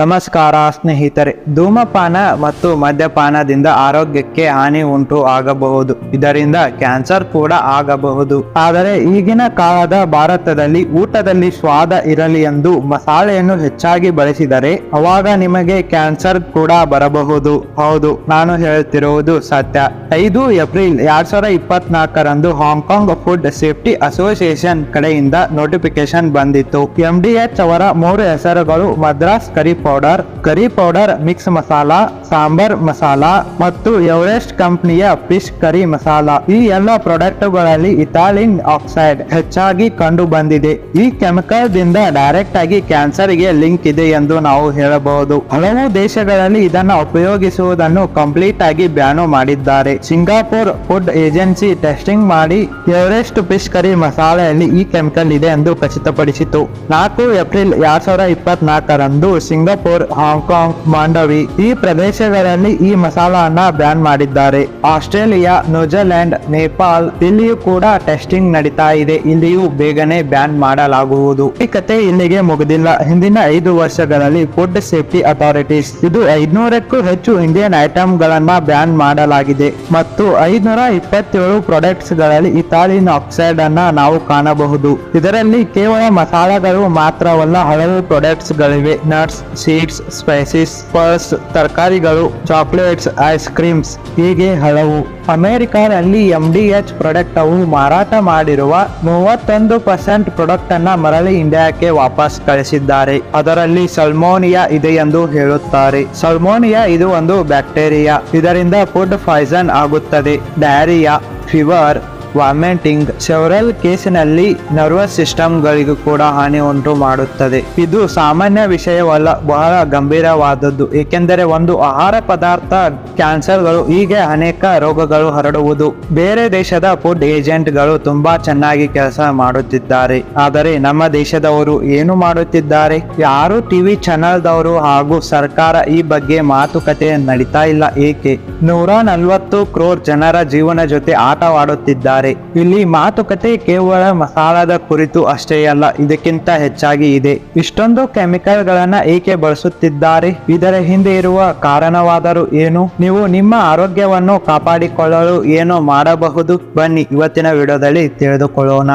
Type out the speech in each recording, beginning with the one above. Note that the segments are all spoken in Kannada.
ನಮಸ್ಕಾರ ಸ್ನೇಹಿತರೆ, ಧೂಮಪಾನ ಮತ್ತು ಮದ್ಯಪಾನದಿಂದ ಆರೋಗ್ಯಕ್ಕೆ ಹಾನಿ ಉಂಟು ಆಗಬಹುದು. ಇದರಿಂದ ಕ್ಯಾನ್ಸರ್ ಕೂಡ ಆಗಬಹುದು. ಆದರೆ ಈಗಿನ ಕಾಲದ ಭಾರತದಲ್ಲಿ ಊಟದಲ್ಲಿ ಸ್ವಾದ ಇರಲಿ ಎಂದು ಮಸಾಲೆಯನ್ನು ಹೆಚ್ಚಾಗಿ ಬಳಸಿದರೆ ಅವಾಗ ನಿಮಗೆ ಕ್ಯಾನ್ಸರ್ ಕೂಡ ಬರಬಹುದು. ಹೌದು, ನಾನು ಹೇಳುತ್ತಿರುವುದು ಸತ್ಯ. ಐದು ಏಪ್ರಿಲ್ ಎರಡ್ ಸಾವಿರದ ಇಪ್ಪತ್ನಾಲ್ಕರಂದು Hong Kong food safety association ಕಡೆಯಿಂದ ನೋಟಿಫಿಕೇಶನ್ ಬಂದಿತ್ತು. ಎಂಡಿಎಚ್ ಅವರ ಮೂರು ಹೆಸರುಗಳು Madras curry powder curry powder mix masala sambar masala ಮತ್ತು ಎವರೆಸ್ಟ್ ಕಂಪನಿಯ ಫಿಶ್ ಕರಿ ಮಸಾಲಾ ಈ ಎಲ್ಲ ಪ್ರಾಡಕ್ಟ್ಗಳಲ್ಲಿ ಇಥಾಲಿನ್ ಆಕ್ಸೈಡ್ ಹೆಚ್ಚಾಗಿ ಕಂಡು ಬಂದಿದೆ ಈ ಕೆಮಿಕಲ್ ದಿಂದ ಡೈರೆಕ್ಟ್ ಆಗಿ ಕ್ಯಾನ್ಸರ್ಗೆ ಲಿಂಕ್ ಇದೆ ಎಂದು ನಾವು ಹೇಳಬಹುದು. ಹಲವು ದೇಶಗಳಲ್ಲಿ ಇದನ್ನು ಉಪಯೋಗಿಸುವುದನ್ನು ಕಂಪ್ಲೀಟ್ ಆಗಿ ಬ್ಯಾನು ಮಾಡಿದ್ದಾರೆ. ಸಿಂಗಾಪುರ್ ಫುಡ್ ಏಜೆನ್ಸಿ ಟೆಸ್ಟಿಂಗ್ ಮಾಡಿ ಎವರೆಸ್ಟ್ ಫಿಶ್ ಕರಿ ಮಸಾಲೆಯಲ್ಲಿ ಈ ಕೆಮಿಕಲ್ ಇದೆ ಎಂದು ಖಚಿತಪಡಿಸಿತು. ನಾಲ್ಕು ಏಪ್ರಿಲ್ ಎರಡ್ ಸಾವಿರದ ಇಪ್ಪತ್ನಾಲ್ಕರಂದು ಸಿಂಗಾಪುರ್ ಹಾಂಗ್ಕಾಂಗ್, ಮಾಂಡವಿ ಈ ಪ್ರದೇಶಗಳಲ್ಲಿ ಈ ಮಸಾಲಾನ ಬ್ಯಾನ್ ಮಾಡಿದ್ದಾರೆ. ಆಸ್ಟ್ರೇಲಿಯಾ, ನ್ಯೂಜಿಲೆಂಡ್ ನೇಪಾಲ್ ಇಲ್ಲಿಯೂ ಕೂಡ ಟೆಸ್ಟಿಂಗ್ ನಡೀತಾ ಇದೆ. ಇಲ್ಲಿಯೂ ಬೇಗನೆ ಬ್ಯಾನ್ ಮಾಡಲಾಗುವುದು. ಈ ಕತೆ ಇಲ್ಲಿಗೆ ಮುಗಿದಿಲ್ಲ. ಹಿಂದಿನ ಐದು ವರ್ಷಗಳಲ್ಲಿ ಫುಡ್ ಸೇಫ್ಟಿ ಅಥಾರಿಟೀಸ್ ಇದು ಐದ್ನೂರಕ್ಕೂ ಹೆಚ್ಚು ಇಂಡಿಯನ್ ಐಟಮ್ ಗಳನ್ನ ಬ್ಯಾನ್ ಮಾಡಲಾಗಿದೆ. ಮತ್ತು ಐದ್ನೂರ ಇಪ್ಪತ್ತೇಳು ಪ್ರಾಡಕ್ಟ್ಸ್ಗಳಲ್ಲಿ ಇಥಾಲಿನ್ ಆಕ್ಸೈಡ್ ಅನ್ನ ನಾವು ಕಾಣಬಹುದು. ಇದರಲ್ಲಿ ಕೇವಲ ಮಸಾಲೆಗಳು ಮಾತ್ರವಲ್ಲ ಹಲವು ಪ್ರಾಡಕ್ಟ್ಸ್ ಗಳಿವೆ ನಟ್ಸ್ ಸೀಡ್ಸ್ ಸ್ಪೈಸಿಸ್ ಪರ್ಸ್ ತರಕಾರಿಗಳು ಚಾಕ್ಲೇಟ್ಸ್ ಐಸ್ ಕ್ರೀಮ್ಸ್ ಹೀಗೆ ಹಲವು. ಅಮೆರಿಕಾನಲ್ಲಿ ಎಂ ಡಿ ಎಚ್ ಪ್ರಾಡಕ್ಟ್ ಅವು ಮಾರಾಟ ಮಾಡಿರುವ ಮೂವತ್ತೊಂದು ಪರ್ಸೆಂಟ್ ಪ್ರಾಡಕ್ಟ್ ಅನ್ನ ಮರಳಿ ಇಂಡಿಯಾಕ್ಕೆ ವಾಪಸ್ ಕಳಿಸಿದ್ದಾರೆ. ಅದರಲ್ಲಿ ಸಲ್ಮೋನಿಯಾ ಇದೆ ಎಂದು ಹೇಳುತ್ತಾರೆ. ಸಲ್ಮೋನಿಯಾ ಇದು ಒಂದು ಬ್ಯಾಕ್ಟೀರಿಯಾ ಇದರಿಂದ ಫುಡ್ ಪಾಯ್ಸನ್ ಆಗುತ್ತದೆ. ಡಯರಿಯಾ ಫೀವರ್ ವಾಮಿಟಿಂಗ್ ಸೆವರಲ್ ಕೇಸಿನಲ್ಲಿ ನರ್ವಸ್ ಸಿಸ್ಟಮ್ಗಳಿಗೂ ಕೂಡ ಹಾನಿ ಉಂಟು ಮಾಡುತ್ತದೆ. ಇದು ಸಾಮಾನ್ಯ ವಿಷಯವಲ್ಲ, ಬಹಳ ಗಂಭೀರವಾದದ್ದು. ಏಕೆಂದರೆ ಒಂದು ಆಹಾರ ಪದಾರ್ಥ ಕ್ಯಾನ್ಸರ್ಗಳು ಹೀಗೆ ಅನೇಕ ರೋಗಗಳು ಹರಡುವುದು. ಬೇರೆ ದೇಶದ ಫುಡ್ ಏಜೆಂಟ್ಗಳು ತುಂಬಾ ಚೆನ್ನಾಗಿ ಕೆಲಸ ಮಾಡುತ್ತಿದ್ದಾರೆ. ಆದರೆ ನಮ್ಮ ದೇಶದವರು ಏನು ಮಾಡುತ್ತಿದ್ದಾರೆ? ಯಾರು ಟಿವಿ ಚಾನೆಲ್ದವರು ಹಾಗೂ ಸರ್ಕಾರ ಈ ಬಗ್ಗೆ ಮಾತುಕತೆ ನಡೀತಾ ಇಲ್ಲ. ಏಕೆ? ನೂರ ನಲ್ವತ್ತು ಕ್ರೋರ್ ಜನರ ಜೀವನ ಜೊತೆ ಆಟವಾಡುತ್ತಿದ್ದಾರೆ. ಇಲ್ಲಿ ಮಾತುಕತೆ ಕೇವಲ ಮಸಾಲದ ಕುರಿತು ಅಷ್ಟೇ ಅಲ್ಲ, ಇದಕ್ಕಿಂತ ಹೆಚ್ಚಾಗಿ ಇದೆ. ಇಷ್ಟೊಂದು ಕೆಮಿಕಲ್ ಗಳನ್ನ ಏಕೆ ಬಳಸುತ್ತಿದ್ದಾರೆ? ಇದರ ಹಿಂದೆ ಇರುವ ಕಾರಣವಾದರೂ ಏನು? ನೀವು ನಿಮ್ಮ ಆರೋಗ್ಯವನ್ನು ಕಾಪಾಡಿಕೊಳ್ಳಲು ಏನು ಮಾಡಬಹುದು? ಬನ್ನಿ, ಇವತ್ತಿನ ವಿಡಿಯೋದಲ್ಲಿ ತಿಳಿದುಕೊಳ್ಳೋಣ.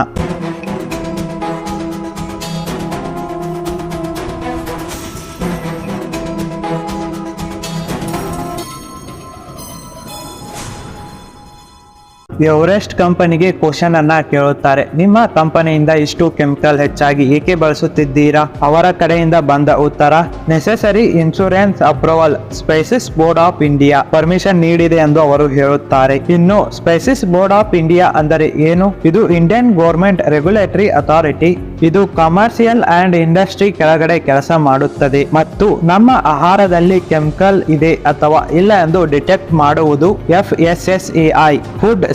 ಎವರೆಸ್ಟ್ ಕಂಪನಿಗೆ ಕ್ವಶನ್ ಅನ್ನ ಕೇಳುತ್ತಾರೆ. ನಿಮ್ಮ ಕಂಪನಿಯಿಂದ ಇಷ್ಟು ಕೆಮಿಕಲ್ ಹೆಚ್ಚಾಗಿ ಏಕೆ ಬಳಸುತ್ತಿದ್ದೀರಾ? ಅವರ ಕಡೆಯಿಂದ ಬಂದ ಉತ್ತರ necessary insurance approval spices board of India permission ನೀಡಿದೆ ಎಂದು ಅವರು ಹೇಳುತ್ತಾರೆ. ಇನ್ನು ಸ್ಪೈಸಿಸ್ ಬೋರ್ಡ್ ಆಫ್ ಇಂಡಿಯಾ ಅಂದರೆ ಏನು? ಇದು ಇಂಡಿಯನ್ ಗೌರ್ಮೆಂಟ್ ರೆಗ್ಯುಲೇಟರಿ ಅಥಾರಿಟಿ ಇದು ಕಮರ್ಷಿಯಲ್ ಅಂಡ್ ಇಂಡಸ್ಟ್ರಿ ಕೆಳಗಡೆ ಕೆಲಸ ಮಾಡುತ್ತದೆ. ಮತ್ತು ನಮ್ಮ ಆಹಾರದಲ್ಲಿ ಕೆಮಿಕಲ್ ಇದೆ ಅಥವಾ ಇಲ್ಲ ಎಂದು ಡಿಟೆಕ್ಟ್ ಮಾಡುವುದು F S S A I food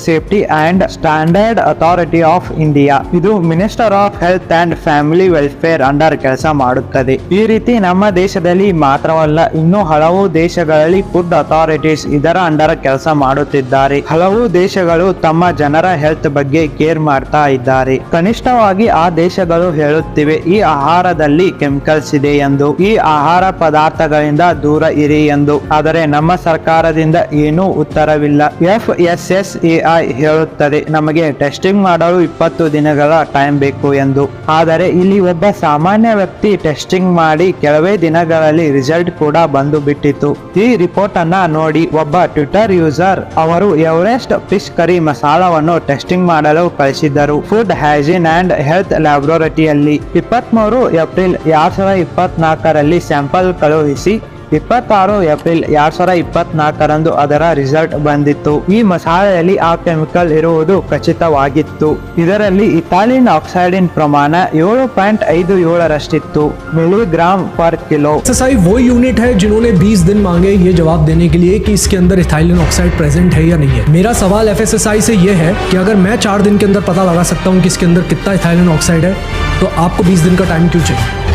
and standard authority of India ಇದು minister of health and family welfare under ಕೆಲಸ ಮಾಡುತ್ತದೆ. ಈ ರೀತಿ ನಮ್ಮ ದೇಶದಲ್ಲಿ ಮಾತ್ರವಲ್ಲ, ಇನ್ನೂ ಹಲವು ದೇಶಗಳಲ್ಲಿ ಫುಡ್ ಅಥಾರಿಟೀಸ್ ಇದರ ಅಂಡರ್ ಕೆಲಸ ಮಾಡುತ್ತಿದ್ದಾರೆ. ಹಲವು ದೇಶಗಳು ತಮ್ಮ ಜನರ ಹೆಲ್ತ್ ಬಗ್ಗೆ ಕೇರ್ ಮಾಡ್ತಾ ಇದ್ದಾರೆ. ಕನಿಷ್ಠವಾಗಿ ಆ ದೇಶಗಳು ಹೇಳುತ್ತಿವೆ, ಈ ಆಹಾರದಲ್ಲಿ ಕೆಮಿಕಲ್ಸ್ ಇದೆ ಎಂದು. ಈ ಆಹಾರ ಪದಾರ್ಥಗಳಿಂದ ದೂರ ಇರಿ ಎಂದು. ಆದರೆ ನಮ್ಮ ಸರ್ಕಾರದಿಂದ ಏನೂ ಉತ್ತರವಿಲ್ಲ. ಎಫ್ ಎಸ್ ಎಸ್ ಎ ಹೇಳುತ್ತದೆ. ನಮಗೆ ಟೆಸ್ಟಿಂಗ್ ಮಾಡಲು ಇಪ್ಪತ್ತು ದಿನಗಳ ಟೈಮ್ ಬೇಕು ಎಂದು. ಆದರೆ ಇಲ್ಲಿ ಒಬ್ಬ ಸಾಮಾನ್ಯ ವ್ಯಕ್ತಿ ಟೆಸ್ಟಿಂಗ್ ಮಾಡಿ ಕೆಲವೇ ದಿನಗಳಲ್ಲಿ ರಿಸಲ್ಟ್ ಕೂಡ ಬಂದು ಬಿಟ್ಟಿತು ಈ ರಿಪೋರ್ಟ್ ಅನ್ನ ನೋಡಿ ಒಬ್ಬ ಟ್ವಿಟರ್ ಯೂಸರ್ ಅವರು ಎವರೆಸ್ಟ್ ಫಿಶ್ ಕರಿ ಮಸಾಲವನ್ನು ಟೆಸ್ಟಿಂಗ್ ಮಾಡಲು ಕಳಿಸಿದ್ದರು. ಫುಡ್ ಹೈಜೀನ್ ಅಂಡ್ ಹೆಲ್ತ್ ಲ್ಯಾಬೊರಟಿಯಲ್ಲಿ ಇಪ್ಪತ್ತ್ ಮೂರು ಏಪ್ರಿಲ್ ಎರಡ್ ಸಾವಿರದ ಇಪ್ಪತ್ನಾಲ್ಕರಲ್ಲಿ ಸ್ಯಾಂಪಲ್ ಕಳುಹಿಸಿ ಇಪ್ಪತ್ತಾರು ಏಪ್ರಿಲ್ ಎರಡ್ ಸಾವಿರದ ಇಪ್ಪತ್ನಾಲ್ಕರಂದು ಅದರ ರಿಸಲ್ಟ್ ಬಂದಿತ್ತು ಈ ಮಸಾಲೆಯಲ್ಲಿ ಆ ಕೆಮಿಕಲ್ ಇರುವುದು ಖಚಿತವಾಗಿತ್ತು ಇದರಲ್ಲಿ ಇಥಾಲಿನ್ ಆಕ್ಸೈಡಿನ್ ಪ್ರಮಾಣ ಏಳು ಪಾಯಿಂಟ್ ಐದು ಏಳರಷ್ಟಿತ್ತು ಮಿಲಿಗ್ರಾಮ್ ಪರ್ ಕಿಲೋ एसएसआई वो यूनिट है जिन्होंने 20 दिन मांगे ये जवाब देने के लिए कि इसके अंदर इथाइलिन ऑक्साइड प्रेजेंट है या नहीं है मेरा सवाल एफएसएसआई से ये है कि अगर मैं चार दिन के अंदर पता लगा सकता हूँ कि इसके अंदर कितना इथाइलिन ऑक्साइड है तो आपको 20 दिन का टाइम क्यों चाहिए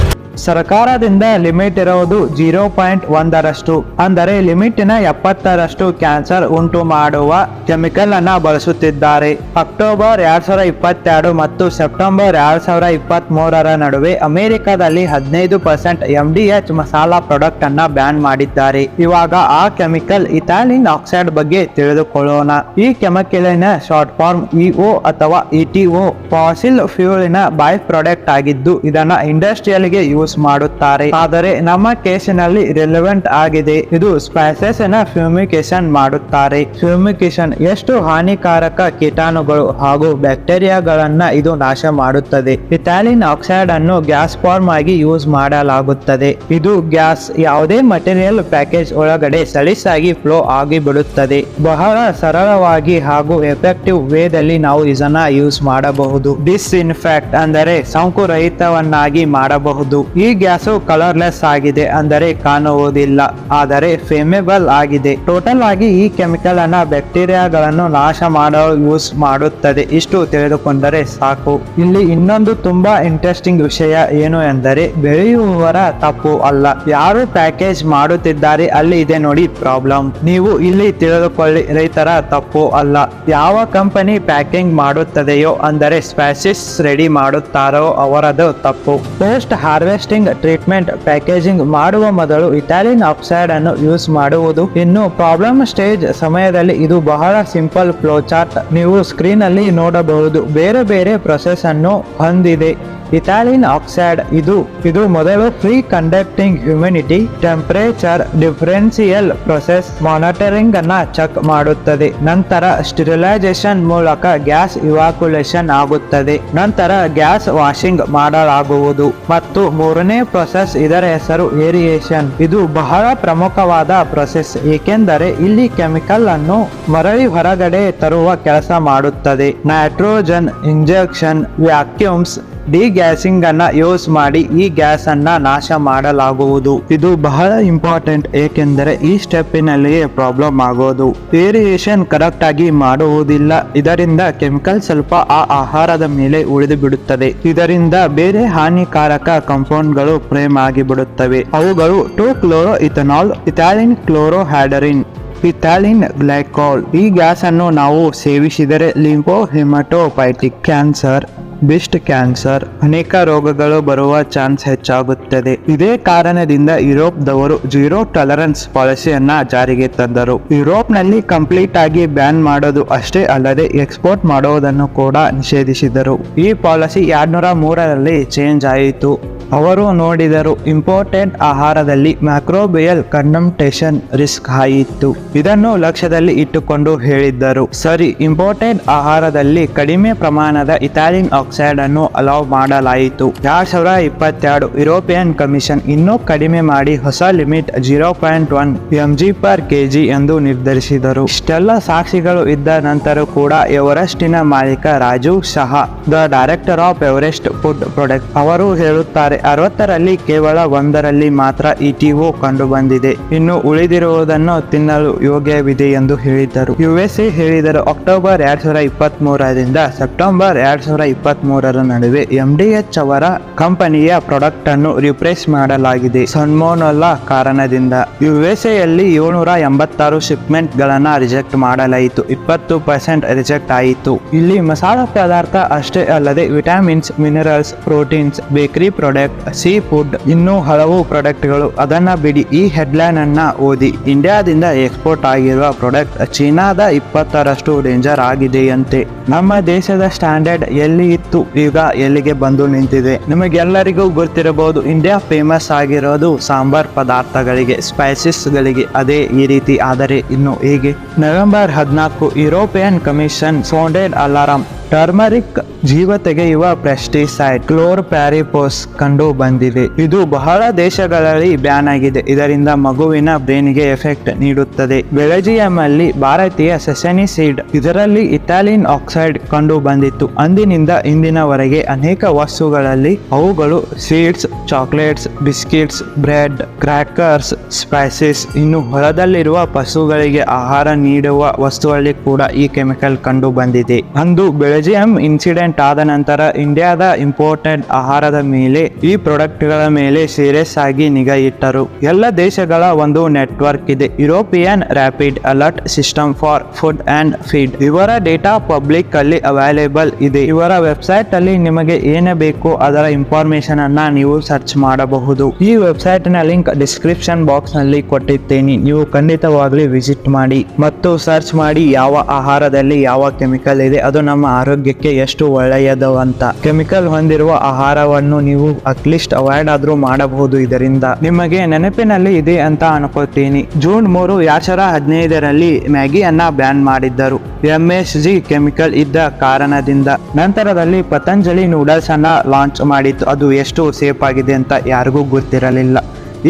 ಸರ್ಕಾರದಿಂದ ಲಿಮಿಟ್ ಇರೋದು ಜೀರೋ ಪಾಯಿಂಟ್ ಒಂದರಷ್ಟು. ಅಂದರೆ ಲಿಮಿಟಿನ ಎಪ್ಪತ್ತರಷ್ಟು ಕ್ಯಾನ್ಸರ್ ಉಂಟು ಮಾಡುವ ಕೆಮಿಕಲ್ ಅನ್ನ ಬಳಸುತ್ತಿದ್ದಾರೆ. ಅಕ್ಟೋಬರ್ ಎರಡ್ ಸಾವಿರದ ಇಪ್ಪತ್ತೆರಡು ಮತ್ತು ಸೆಪ್ಟೆಂಬರ್ ಎರಡ್ ಸಾವಿರದ ಇಪ್ಪತ್ತ್ ಮೂರರ ನಡುವೆ ಅಮೆರಿಕದಲ್ಲಿ ಹದಿನೈದು ಪರ್ಸೆಂಟ್ ಎಂಡಿಎಚ್ ಮಸಾಲಾ ಪ್ರಾಡಕ್ಟ್ ಅನ್ನ ಬ್ಯಾನ್ ಮಾಡಿದ್ದಾರೆ. ಇವಾಗ ಆ ಕೆಮಿಕಲ್ ಇಥಾಲಿನ್ ಆಕ್ಸೈಡ್ ಬಗ್ಗೆ ತಿಳಿದುಕೊಳ್ಳೋಣ. ಈ ಕೆಮಿಕಲಿನ ಶಾರ್ಟ್ ಫಾರ್ಮ್ ಇಒ ಅಥವಾ ಇಟಿಒ ಫಾಸಿಲ್ ಫ್ಯೂಲಿನ ಬೈ ಪ್ರಾಡಕ್ಟ್ ಆಗಿದ್ದು, ಇದನ್ನ ಇಂಡಸ್ಟ್ರಿಯಲ್ಗೆ ಯೂಸ್ ಮಾಡುತ್ತಾರೆ. ಆದರೆ ನಮ್ಮ ಕೇಸಿನಲ್ಲಿ ರೆಲೆವೆಂಟ್ ಆಗಿದೆ. ಇದು ಸ್ಪೈಸಸ್ನ ಫ್ಯೂಮಿಕೇಶನ್ ಮಾಡುತ್ತಾರೆ. ಫ್ಯೂಮಿಕೇಶನ್ ಎಷ್ಟು ಹಾನಿಕಾರಕ ಕೀಟಾಣುಗಳು ಹಾಗೂ ಬ್ಯಾಕ್ಟೀರಿಯಾಗಳನ್ನ ಇದು ನಾಶ ಮಾಡುತ್ತದೆ. ಇಥಾಲಿನ್ ಆಕ್ಸೈಡ್ ಅನ್ನು ಗ್ಯಾಸ್ ಫಾರ್ಮ್ ಆಗಿ ಯೂಸ್ ಮಾಡಲಾಗುತ್ತದೆ. ಇದು ಗ್ಯಾಸ್ ಯಾವುದೇ ಮಟೀರಿಯಲ್ ಪ್ಯಾಕೇಜ್ ಒಳಗಡೆ ಸಲೀಸಾಗಿ ಫ್ಲೋ ಆಗಿ ಬಿಡುತ್ತದೆ ಬಹಳ ಸರಳವಾಗಿ ಹಾಗೂ ಎಫೆಕ್ಟಿವ್ ವೇದಲ್ಲಿ ನಾವು ಇದನ್ನ ಯೂಸ್ ಮಾಡಬಹುದು. ಡಿಸ್ಇನ್ಫೆಕ್ಟ್ ಅಂದರೆ ಸೋಂಕು ರಹಿತವನ್ನಾಗಿ ಮಾಡಬಹುದು. ಈ ಗ್ಯಾಸು ಕಲರ್ಲೆಸ್ ಆಗಿದೆ ಅಂದರೆ ಕಾಣುವುದಿಲ್ಲ, ಆದರೆ ಫೇಮೇಬಲ್ ಆಗಿದೆ. ಟೋಟಲ್ ಆಗಿ ಈ ಕೆಮಿಕಲ್ ಅನ್ನ ಬ್ಯಾಕ್ಟೀರಿಯಾಗಳನ್ನು ನಾಶ ಮಾಡಲು ಯೂಸ್ ಮಾಡುತ್ತದೆ. ಇಷ್ಟು ತಿಳಿದುಕೊಂಡರೆ ಸಾಕು. ಇಲ್ಲಿ ಇನ್ನೊಂದು ತುಂಬಾ ಇಂಟ್ರೆಸ್ಟಿಂಗ್ ವಿಷಯ ಏನು ಎಂದರೆ ಬೆಳೆಯುವವರ ತಪ್ಪು ಅಲ್ಲ. ಯಾರು ಪ್ಯಾಕೇಜ್ ಮಾಡುತ್ತಿದ್ದಾರೆ ಅಲ್ಲಿ ಇದೆ ನೋಡಿ ಪ್ರಾಬ್ಲಮ್ ನೀವು ಇಲ್ಲಿ ತಿಳಿದುಕೊಳ್ಳಿ, ರೈತರ ತಪ್ಪು ಅಲ್ಲ. ಯಾವ ಕಂಪನಿ ಪ್ಯಾಕಿಂಗ್ ಮಾಡುತ್ತದೆಯೋ ಅಂದರೆ ಸ್ಪ್ಯಾಸಿಸ್ ರೆಡಿ ಮಾಡುತ್ತಾರೋ ಅವರದು ತಪ್ಪು. ಪೋಸ್ಟ್ ಹಾರ್ವೆಸ್ಟಿಂಗ್ ಟ್ರೀಟ್ಮೆಂಟ್ ಪ್ಯಾಕೇಜಿಂಗ್ ಮಾಡುವ ಮೊದಲು ಇಟಾಲಿಯನ್ ಆಕ್ಸೈಡ್ ಅನ್ನು ಯೂಸ್ ಮಾಡುವುದು. ಇನ್ನು ಪ್ರಾಬ್ಲಮ್ ಸ್ಟೇಜ್ ಸಮಯದಲ್ಲಿ ಇದು ಬಹಳ ಸಿಂಪಲ್ ಫ್ಲೋ ಚಾರ್ಟ್ ನೀವು ಸ್ಕ್ರೀನ್ ಅಲ್ಲಿ ನೋಡಬಹುದು. ಬೇರೆ ಬೇರೆ ಪ್ರೊಸೆಸ್ ಅನ್ನು ಹೊಂದಿದೆ. Ethylene oxide. ಇದು ಇದು ಮೊದಲು free conducting humidity, temperature differential process monitoring ಅನ್ನ ಚೆಕ್ ಮಾಡುತ್ತದೆ. ನಂತರ ಸ್ಟಿರಿಲೈಸೇಷನ್ ಮೂಲಕ ಗ್ಯಾಸ್ ಇವಾಕ್ಯುಲೇಷನ್ ಆಗುತ್ತದೆ. ನಂತರ ಗ್ಯಾಸ್ ವಾಷಿಂಗ್ ಮಾಡಲಾಗುವುದು. ಮತ್ತು ಮೂರನೇ ಪ್ರೊಸೆಸ್ ಇದರ ಹೆಸರು ಏರಿಯೇಷನ್. ಇದು ಬಹಳ ಪ್ರಮುಖವಾದ ಪ್ರೊಸೆಸ್, ಏಕೆಂದರೆ ಇಲ್ಲಿ ಕೆಮಿಕಲ್ ಅನ್ನು ಮರಳಿ ಹೊರಗಡೆ ತರುವ ಕೆಲಸ ಮಾಡುತ್ತದೆ. ನೈಟ್ರೋಜನ್ ಇಂಜೆಕ್ಷನ್, ವ್ಯಾಕ್ಯೂಮ್ಸ್ ಡಿಗ್ಯಾಸಿಂಗ್ ಅನ್ನ ಯೂಸ್ ಮಾಡಿ ಈ ಗ್ಯಾಸ್ ಅನ್ನ ನಾಶ ಮಾಡಲಾಗುವುದು. ಇದು ಬಹಳ ಇಂಪಾರ್ಟೆಂಟ್, ಏಕೆಂದರೆ ಈ ಸ್ಟೆಪ್ಪಿನಲ್ಲಿಯೇ ಪ್ರಾಬ್ಲಮ್ ಆಗೋದು. ಏರಿಯೇಷನ್ ಕರೆಕ್ಟ್ ಆಗಿ ಮಾಡುವುದಿಲ್ಲ. ಇದರಿಂದ ಕೆಮಿಕಲ್ ಸ್ವಲ್ಪ ಆ ಆಹಾರದ ಮೇಲೆ ಉಳಿದು ಬಿಡುತ್ತದೆ ಇದರಿಂದ ಬೇರೆ ಹಾನಿಕಾರಕ ಕಂಪೌಂಡ್ಗಳು ಪ್ರೇಮ್ ಆಗಿ ಬಿಡುತ್ತವೆ ಅವುಗಳು two chloro ethanol ethylene chlorohydrin, ethylene glycol. ಈ ಗ್ಯಾಸ್ ಅನ್ನು ನಾವು ಸೇವಿಸಿದರೆ lympho hematopoietic cancer breast cancer ಅನೇಕ ರೋಗಗಳು ಬರುವ ಚಾನ್ಸ್ ಹೆಚ್ಚಾಗುತ್ತದೆ. ಇದೇ ಕಾರಣದಿಂದ ಯುರೋಪ್ದವರು ಜೀರೋ ಟಾಲರೆನ್ಸ್ ಪಾಲಿಸಿಯನ್ನ ಜಾರಿಗೆ ತಂದರು. ಯುರೋಪ್ನಲ್ಲಿ ಕಂಪ್ಲೀಟ್ ಆಗಿ ಬ್ಯಾನ್ ಮಾಡೋದು ಅಷ್ಟೇ ಅಲ್ಲದೆ ಎಕ್ಸ್ಪೋರ್ಟ್ ಮಾಡೋದನ್ನು ಕೂಡ ನಿಷೇಧಿಸಿದರು. ಈ ಪಾಲಿಸಿ ಎರಡ್ನೂರ ಮೂರರಲ್ಲಿ ಚೇಂಜ್ ಆಯಿತು. ಅವರು ನೋಡಿದರು, ಇಂಪಾರ್ಟೆಂಟ್ ಆಹಾರದಲ್ಲಿ ಮ್ಯಾಕ್ರೋಬಿಯಲ್ ಕನ್ಸಂಟೇಷನ್ ರಿಸ್ಕ್ ಆಯಿತು ಇದನ್ನು ಲಕ್ಷ್ಯದಲ್ಲಿ ಇಟ್ಟುಕೊಂಡು ಹೇಳಿದ್ದರು. ಸರಿ, ಇಂಪಾರ್ಟೆಂಟ್ ಆಹಾರದಲ್ಲಿ ಕಡಿಮೆ ಪ್ರಮಾಣದ ಇಥಾಲಿನ್ ಆಕ್ಸೈಡ್ ಅನ್ನು ಅಲೌ ಮಾಡಲಾಯಿತು. ಎರಡ್ ಸಾವಿರದ ಇಪ್ಪತ್ತೆರಡು ಯುರೋಪಿಯನ್ ಕಮಿಷನ್ ಇನ್ನೂ ಕಡಿಮೆ ಮಾಡಿ ಹೊಸ limit zero point one M G per KG ಎಂದು ನಿರ್ಧರಿಸಿದರು. ಇಷ್ಟೆಲ್ಲ ಸಾಕ್ಷಿಗಳು ಇದ್ದ ನಂತರ ಕೂಡ ಎವರೆಸ್ಟಿನ ಮಾಲೀಕ Raju Shah, the director of Everest food product, ಅವರು ಹೇಳುತ್ತಾರೆ ಅರವತ್ತರಲ್ಲಿ ಕೇವಲ ಒಂದರಲ್ಲಿ ಮಾತ್ರ ಇಟಿಒ ಕಂಡು ಬಂದಿದೆ ಇನ್ನು ಉಳಿದಿರುವುದನ್ನು ತಿನ್ನಲು ಯೋಗ್ಯವಿದೆ ಎಂದು ಹೇಳಿದ್ದರು. ಯುಎಸ್ಎ ಹೇಳಿದರು, ಅಕ್ಟೋಬರ್ ಎರಡ್ ಸಾವಿರದ ಇಪ್ಪತ್ತ್ ಮೂರರಿಂದ ಸೆಪ್ಟೆಂಬರ್ ಎರಡ್ ಸಾವಿರದ ಇಪ್ಪತ್ತ್ ಮೂರರ ನಡುವೆ ಎಂಡಿಎಚ್ ಅವರ ಕಂಪನಿಯ ಪ್ರಾಡಕ್ಟ್ ಅನ್ನು ರಿಪ್ಲೇಸ್ ಮಾಡಲಾಗಿದೆ. ಸನ್ಮೋನಲ್ಲ ಕಾರಣದಿಂದ ಯುಎಸ್ಎಯಲ್ಲಿ ಏಳ್ನೂರ ಎಂಬತ್ತಾರು ಶಿಪ್ಮೆಂಟ್ ಗಳನ್ನ ರಿಜೆಕ್ಟ್ ಮಾಡಲಾಯಿತು. ಇಪ್ಪತ್ತು ಪರ್ಸೆಂಟ್ ರಿಜೆಕ್ಟ್ ಆಯಿತು. ಇಲ್ಲಿ ಮಸಾಲ ಪದಾರ್ಥ ಅಷ್ಟೇ ಅಲ್ಲದೆ vitamins, minerals, proteins, bakery, product sea food. ಇನ್ನೂ ಹಲವು ಪ್ರಾಡಕ್ಟ್ಗಳು. ಅದನ್ನ ಬಿಡಿ, ಈ ಹೆಡ್ಲೈನ್ ಅನ್ನ ಓದಿ. ಇಂಡಿಯಾದಿಂದ ಎಕ್ಸ್ಪೋರ್ಟ್ ಆಗಿರುವ ಪ್ರಾಡಕ್ಟ್ ಚೀನಾದ ಇಪ್ಪತ್ತರಷ್ಟು ಡೇಂಜರ್ ಆಗಿದೆಯಂತೆ. ನಮ್ಮ ದೇಶದ ಸ್ಟ್ಯಾಂಡರ್ಡ್ ಎಲ್ಲಿ ಇತ್ತು? ಈಗ ಎಲ್ಲಿಗೆ ಬಂದು ನಿಂತಿದೆ? ನಿಮಗೆಲ್ಲರಿಗೂ ಗೊತ್ತಿರಬಹುದು, ಇಂಡಿಯಾ ಫೇಮಸ್ ಆಗಿರೋದು ಸಾಂಬಾರ್ ಪದಾರ್ಥಗಳಿಗೆ ಸ್ಪೈಸಸ್ ಗಳಿಗೆ ಅದೇ ಈ ರೀತಿ. ಆದರೆ ಇನ್ನು ಹೇಗೆ? ನವೆಂಬರ್ ಹದಿನಾಲ್ಕು, European commission sounded alarm turmeric ಜೀವ ತೆಗೆಯುವ ಪ್ರೆಸ್ಟಿಸೈಡ್ ಕ್ಲೋರ್ ಪ್ಯಾರಿಪೋಸ್ ಕಂಡು ಬಂದಿದೆ. ಇದು ಬಹಳ ದೇಶಗಳಲ್ಲಿ ಬ್ಯಾನ್ ಆಗಿದೆ. ಇದರಿಂದ ಮಗುವಿನ ಬ್ರೈನ್ಗೆ ಎಫೆಕ್ಟ್ ನೀಡುತ್ತದೆ. ಬೆಳಜಿಯಂ ಅಲ್ಲಿ ಭಾರತೀಯ ಸೆಸನಿ ಸೀಡ್, ಇದರಲ್ಲಿ ಇಟಾಲಿಯನ್ ಆಕ್ಸೈಡ್ ಕಂಡು ಬಂದಿತ್ತು. ಅಂದಿನಿಂದ ಇಂದಿನವರೆಗೆ ಅನೇಕ ವಸ್ತುಗಳಲ್ಲಿ ಅವುಗಳು seeds, chocolates, biscuits, bread, crackers, spices, ಇನ್ನು ಹೊಲದಲ್ಲಿರುವ ಪಶುಗಳಿಗೆ ಆಹಾರ ನೀಡುವ ವಸ್ತುಗಳಲ್ಲಿ ಕೂಡ ಈ ಕೆಮಿಕಲ್ ಕಂಡು ಬಂದಿದೆ. ಅಂದು ಬೆಳಜಿ ಎಂ ಇನ್ಸಿಡೆಂಟ್ ಆದ ನಂತರ ಇಂಡಿಯಾದ ಇಂಪೋರ್ಟೆಡ್ ಆಹಾರದ ಮೇಲೆ, ಈ ಪ್ರಾಡಕ್ಟ್ಗಳ ಮೇಲೆ ಸೀರಿಯಸ್ ಆಗಿ ನಿಗಾ ಇಟ್ಟರು. ಎಲ್ಲ ದೇಶಗಳ ಒಂದು ನೆಟ್ವರ್ಕ್ ಇದೆ. European rapid alert system for food and feed ಇವರ ಡೇಟಾ ಪಬ್ಲಿಕ್ ಅಲ್ಲಿ ಅವೈಲೇಬಲ್ ಇದೆ. ಇವರ ವೆಬ್ಸೈಟ್ ಅಲ್ಲಿ ನಿಮಗೆ ಏನೇ ಬೇಕು ಅದರ ಇನ್ಫಾರ್ಮೇಶನ್ ಅನ್ನ ನೀವು ಸರ್ಚ್ ಮಾಡಬಹುದು. ಈ ವೆಬ್ಸೈಟ್ನ ಲಿಂಕ್ ಡಿಸ್ಕ್ರಿಪ್ಷನ್ ಬಾಕ್ಸ್ನಲ್ಲಿ ಕೊಟ್ಟಿದ್ದೇನೆ. ನೀವು ಖಂಡಿತವಾಗ್ಲಿ ವಿಸಿಟ್ ಮಾಡಿ ಮತ್ತು ಸರ್ಚ್ ಮಾಡಿ ಯಾವ ಆಹಾರದಲ್ಲಿ ಯಾವ ಕೆಮಿಕಲ್ ಇದೆ. ಅದು ನಮ್ಮ ಆರೋಗ್ಯಕ್ಕೆ ಎಷ್ಟು ಒಳ್ಳೆಯದು ಅಂತ ಕೆಮಿಕಲ್ ಹೊಂದಿರುವ ಆಹಾರವನ್ನು ನೀವು ಅಟ್ಲೀಸ್ಟ್ ಅವಾಯ್ಡ್ ಆದ್ರೂ ಮಾಡಬಹುದು ಇದರಿಂದ. ನಿಮಗೆ ನೆನಪಿನಲ್ಲಿ ಇದೆ ಅಂತ ಅನ್ಕೋತೀನಿ. ಜೂನ್ ಮೂರು ಸಾವಿರ ಹದಿನೈದರಲ್ಲಿ ಮ್ಯಾಗಿಯನ್ನ ಬ್ಯಾನ್ ಮಾಡಿದ್ದರು. ಎಂ ಎಸ್ ಜಿ ಕೆಮಿಕಲ್ ಇದ್ದ ಕಾರಣದಿಂದ. ನಂತರದಲ್ಲಿ ಪತಂಜಲಿ ನೂಡಲ್ಸ್ ಅನ್ನ ಲಾಂಚ್ ಮಾಡಿತ್ತು. ಅದು ಎಷ್ಟು ಸೇಫ್ ಆಗಿದೆ ಅಂತ ಯಾರಿಗೂ ಗೊತ್ತಿರಲಿಲ್ಲ.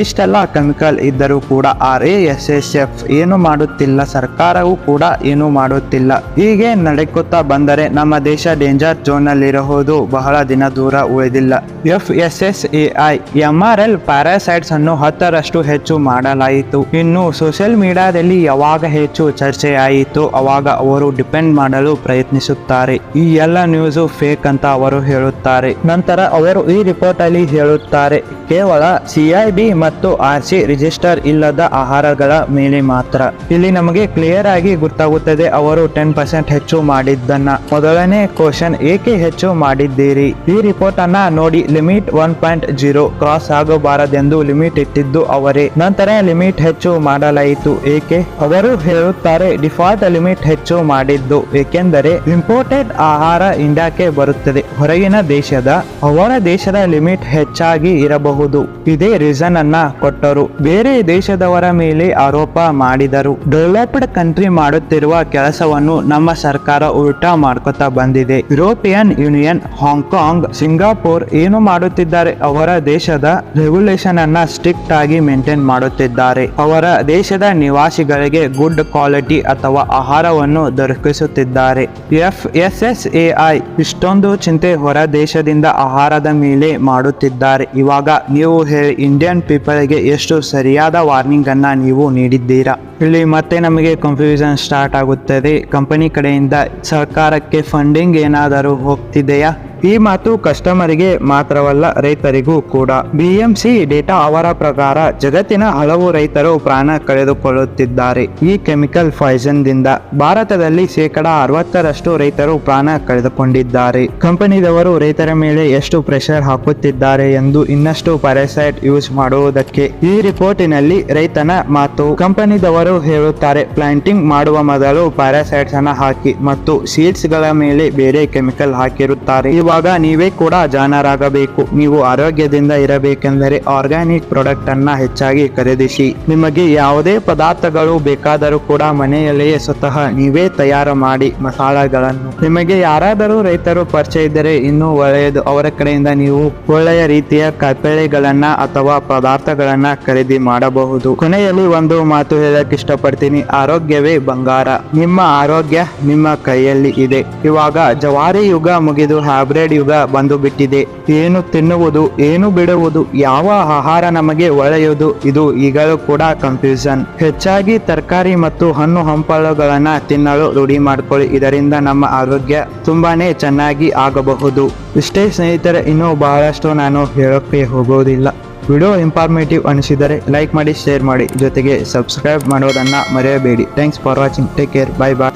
ಇಷ್ಟೆಲ್ಲ ಕೆಮಿಕಲ್ ಇದ್ದರೂ ಕೂಡ R A S S F ಏನು ಮಾಡುತ್ತಿಲ್ಲ, ಸರ್ಕಾರವೂ ಕೂಡ ಏನು ಮಾಡುತ್ತಿಲ್ಲ. ಹೀಗೆ ನಡೆಯುತ್ತಾ ಬಂದರೆ ನಮ್ಮ ದೇಶ ಡೇಂಜರ್ ಝೋನ್ ನಲ್ಲಿರಬಹುದು ಬಹಳ ದಿನ ದೂರ ಉಳಿದಿಲ್ಲ. F S S A I, M R L parasites ಅನ್ನು ಹತ್ತರಷ್ಟು ಹೆಚ್ಚು ಮಾಡಲಾಯಿತು. ಇನ್ನು ಸೋಷಿಯಲ್ ಮೀಡಿಯಾದಲ್ಲಿ ಯಾವಾಗ ಹೆಚ್ಚು ಚರ್ಚೆ ಆಯಿತು ಅವಾಗ ಅವರು ಡಿಪೆಂಡ್ ಮಾಡಲು ಪ್ರಯತ್ನಿಸುತ್ತಾರೆ. ಈ ಎಲ್ಲ ನ್ಯೂಸು ಫೇಕ್ ಅಂತ ಅವರು ಹೇಳುತ್ತಾರೆ. ನಂತರ ಅವರು ಈ ರಿಪೋರ್ಟ್ ಅಲ್ಲಿ ಹೇಳುತ್ತಾರೆ. ಕೇವಲ ಸಿಐಬಿ ಮತ್ತು ಆರ್ ಸಿ ರಿಜಿಸ್ಟರ್ ಇಲ್ಲದ ಆಹಾರಗಳ ಮೇಲೆ ಮಾತ್ರ. ಇಲ್ಲಿ ನಮಗೆ ಕ್ಲಿಯರ್ ಆಗಿ ಗೊತ್ತಾಗುತ್ತದೆ ಅವರು ಟೆನ್ ಪರ್ಸೆಂಟ್ ಹೆಚ್ಚು ಮಾಡಿದ್ದನ್ನ. ಮೊದಲನೇ ಕ್ವಶನ್ ಏಕೆ ಹೆಚ್ಚು ಮಾಡಿದ್ದೀರಿ? ಈ ರಿಪೋರ್ಟ್ ಅನ್ನ ನೋಡಿ limit one point zero cross ಆಗಬಾರದೆಂದು limit ಇಟ್ಟಿದ್ದು ಅವರೇ. ನಂತರ ಲಿಮಿಟ್ ಹೆಚ್ಚು ಮಾಡಲಾಯಿತು. ಏಕೆ? ಅವರು ಹೇಳುತ್ತಾರೆ ಡಿಫಾಲ್ಟ್ ಲಿಮಿಟ್ ಹೆಚ್ಚು ಮಾಡಿದ್ದು. ಏಕೆಂದರೆ ಇಂಪೋರ್ಟೆಡ್ ಆಹಾರ ಇಂಡಿಯಾಕ್ಕೆ ಬರುತ್ತದೆ. ಹೊರಗಿನ ದೇಶದ, ಅವರ ದೇಶದ ಲಿಮಿಟ್ ಹೆಚ್ಚಾಗಿ ಇರಬಹುದು. ಇದೇ ರೀಸನ್ ಅನ್ನ ಕೊಟ್ಟರು. ಬೇರೆ ದೇಶದವರ ಮೇಲೆ ಆರೋಪ ಮಾಡಿದರು. ಡೆವಲಪ್ಡ್ ಕಂಟ್ರಿ ಮಾಡುತ್ತಿರುವ ಕೆಲಸವನ್ನು ನಮ್ಮ ಸರ್ಕಾರ ಉಲ್ಟಾ ಮಾಡ್ಕೊತಾ ಬಂದಿದೆ. ಯುರೋಪಿಯನ್ ಯೂನಿಯನ್, ಹಾಂಗ್ಕಾಂಗ್, ಸಿಂಗಾಪುರ್ ಏನು ಮಾಡುತ್ತಿದ್ದಾರೆ? ಅವರ ದೇಶದ ರೆಗ್ಯುಲೇಷನ್ ಅನ್ನ ಸ್ಟ್ರಿಕ್ಟ್ ಆಗಿ ಮೇಂಟೈನ್ ಮಾಡುತ್ತಿದ್ದಾರೆ. ಅವರ ದೇಶದ ನಿವಾಸಿಗಳಿಗೆ ಗುಡ್ ಕ್ವಾಲಿಟಿ ಅಥವಾ ಆಹಾರವನ್ನು ದೊರಕಿಸುತ್ತಿದ್ದಾರೆ. F S S A I ಇಷ್ಟೊಂದು ಚಿಂತೆ ಹೊರ ದೇಶದಿಂದ ಆಹಾರದ ಮೇಲೆ ಮಾಡುತ್ತಿದ್ದಾರೆ. ಇವಾಗ ನೀವು ಹೇಳಿ ಇಂಡಿಯನ್ ಪೀಪಲ್ಗೆ ಎಷ್ಟು ಸರಿಯಾದ ವಾರ್ನಿಂಗ್ ಅನ್ನ ನೀವು ನೀಡಿದ್ದೀರಾ. ಇಲ್ಲಿ ಮತ್ತೆ ನಮಗೆ ಕನ್ಫ್ಯೂಷನ್ ಸ್ಟಾರ್ಟ್ ಆಗುತ್ತದೆ. ಕಂಪನಿ ಕಡೆಯಿಂದ ಸರ್ಕಾರಕ್ಕೆ ಫಂಡಿಂಗ್ ಏನಾದರೂ ಹೋಗ್ತಿದೆಯಾ? ಈ ಮಾತು ಕಸ್ಟಮರಿಗೆ ಮಾತ್ರವಲ್ಲ ರೈತರಿಗೂ ಕೂಡ. ಬಿಎಂಸಿ ಡೇಟಾ ಅವರ ಪ್ರಕಾರ ಜಗತ್ತಿನ ಹಲವು ರೈತರು ಪ್ರಾಣ ಕಳೆದುಕೊಳ್ಳುತ್ತಿದ್ದಾರೆ. ಈ ಕೆಮಿಕಲ್ ಪಾಯ್ಸನ್ ದಿಂದ ಭಾರತದಲ್ಲಿ ಶೇಕಡ ಅರವತ್ತರಷ್ಟು ರೈತರು ಪ್ರಾಣ ಕಳೆದುಕೊಂಡಿದ್ದಾರೆ. ಕಂಪನಿದವರು ರೈತರ ಮೇಲೆ ಎಷ್ಟು ಪ್ರೆಷರ್ ಹಾಕುತ್ತಿದ್ದಾರೆ ಎಂದು ಇನ್ನಷ್ಟು ಪ್ಯಾರಾಸೈಟ್ ಯೂಸ್ ಮಾಡುವುದಕ್ಕೆ ಈ ರಿಪೋರ್ಟಿನಲ್ಲಿ ರೈತನ ಮಾತು. ಕಂಪನಿದವರು ಹೇಳುತ್ತಾರೆ, ಪ್ಲಾಂಟಿಂಗ್ ಮಾಡುವ ಮೊದಲು ಪ್ಯಾರಾಸೈಟ್ಸ್ ಅನ್ನ ಹಾಕಿ ಮತ್ತು ಸೀಡ್ಸ್ಗಳ ಮೇಲೆ ಬೇರೆ ಕೆಮಿಕಲ್ ಹಾಕಿರುತ್ತಾರೆ. ಇವಾಗ ನೀವೇ ಕೂಡ ಜಾಣರಾಗಬೇಕು ನೀವು ಆರೋಗ್ಯದಿಂದ ಇರಬೇಕೆಂದರೆ ಆರ್ಗ್ಯಾನಿಕ್ ಪ್ರಾಡಕ್ಟ್ ಅನ್ನ ಹೆಚ್ಚಾಗಿ ಖರೀದಿಸಿ. ನಿಮಗೆ ಯಾವುದೇ ಪದಾರ್ಥಗಳು ಬೇಕಾದರೂ ಕೂಡ ಮನೆಯಲ್ಲಿಯೇ ಸ್ವತಃ ನೀವೇ ತಯಾರು ಮಾಡಿ ಮಸಾಲೆಗಳನ್ನು. ನಿಮಗೆ ಯಾರಾದರೂ ರೈತರು ಪರಿಚಯ ಇದ್ದರೆ ಇನ್ನೂ ಒಳ್ಳೆಯದು. ಅವರ ಕಡೆಯಿಂದ ನೀವು ಒಳ್ಳೆಯ ರೀತಿಯ ಕಪ್ಪಳೆಗಳನ್ನ ಅಥವಾ ಪದಾರ್ಥಗಳನ್ನ ಖರೀದಿ ಮಾಡಬಹುದು. ಕೊನೆಯಲ್ಲಿ ಒಂದು ಮಾತು ಹೇಳಕ್ ಇಷ್ಟಪಡ್ತೀನಿ. ಆರೋಗ್ಯವೇ ಬಂಗಾರ. ನಿಮ್ಮ ಆರೋಗ್ಯ ನಿಮ್ಮ ಕೈಯಲ್ಲಿ ಇದೆ. ಇವಾಗ ಜವಾರಿ ಯುಗ ಮುಗಿದು ಹೈಬ್ರಿಡ್ ಯುಗ ಬಂದು ಬಿಟ್ಟಿದೆ. ಏನು ತಿನ್ನುವುದು, ಏನು ಬಿಡುವುದು, ಯಾವ ಆಹಾರ ನಮಗೆ ಒಳ್ಳೆಯದು, ಇದು ಈಗಲೂ ಕೂಡ ಕನ್ಫ್ಯೂಷನ್ ಹೆಚ್ಚಾಗಿ ತರಕಾರಿ ಮತ್ತು ಹಣ್ಣು ಹಂಪಲುಗಳನ್ನ ತಿನ್ನಲು ರೂಢಿ ಮಾಡ್ಕೊಳ್ಳಿ, ಇದರಿಂದ ನಮ್ಮ ಆರೋಗ್ಯ ತುಂಬಾನೇ ಚೆನ್ನಾಗಿ ಆಗಬಹುದು. ಇಷ್ಟೇ ಸ್ನೇಹಿತರೆ, ಇನ್ನೂ ಬಹಳಷ್ಟು ನಾನು ಹೇಳೋಕ್ಕೆ ಹೋಗೋದಿಲ್ಲ. ವಿಡಿಯೋ ಇನ್ಫಾರ್ಮೇಟಿವ್ ಅನಿಸಿದರೆ ಲೈಕ್ ಮಾಡಿ ಶೇರ್ ಮಾಡಿ. ಜೊತೆಗೆ ಸಬ್ಸ್ಕ್ರೈಬ್ ಮಾಡೋದನ್ನ ಮರೆಯಬೇಡಿ. Thanks for watching take care bye bye